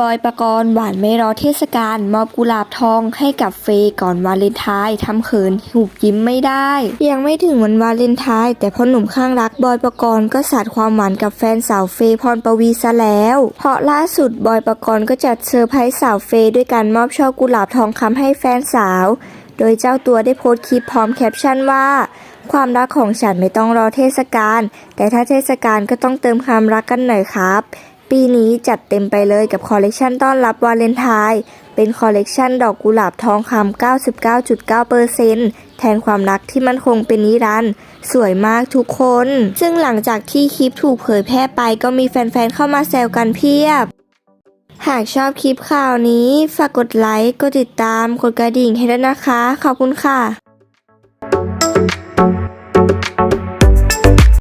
บอยประกรณ์หวานไม่รอเทศกาลมอบกุหลาบทองให้กับเฟย์ก่อนวาเลนไทน์ทำเขินหุบยิ้มไม่ได้ ยังไม่ถึงวันวาเลนไทน์แต่พ่อหนุ่มข้างรักบอยประกรณ์ก็สาดความหวานกับแฟนสาวเฟย์พรปวีซะแล้ว เพราะล่าสุดบอยประกรณ์ก็จัดเซอร์ไพรส์สาวเฟย์ด้วยการมอบช่อกุหลาบทองคำให้แฟนสาว โดยเจ้าตัวได้โพสต์คลิปพร้อมแคปชั่นว่าความรักของฉันไม่ต้องรอเทศกาลแต่ถ้าเทศกาลก็ต้องเติมความรักกันหน่อยครับ ปีนี้จัดเต็มไปเลยกับคอลเลกชันต้อนรับวาเลนไทน์ เป็นคอลเลกชันดอกกุหลาบทองคำ 99.9%แทนความรักที่มันคงเป็นนิรันดร์ สวยมากทุกคน ซึ่งหลังจากที่คลิปถูกเผยแพร่ไปก็มีแฟนๆ เข้ามาแซวกันเพียบ หากชอบคลิปข่าวนี้ ฝากกดไลค์ กดติดตาม กดกระดิ่งให้ด้วยนะคะ ขอบคุณค่ะ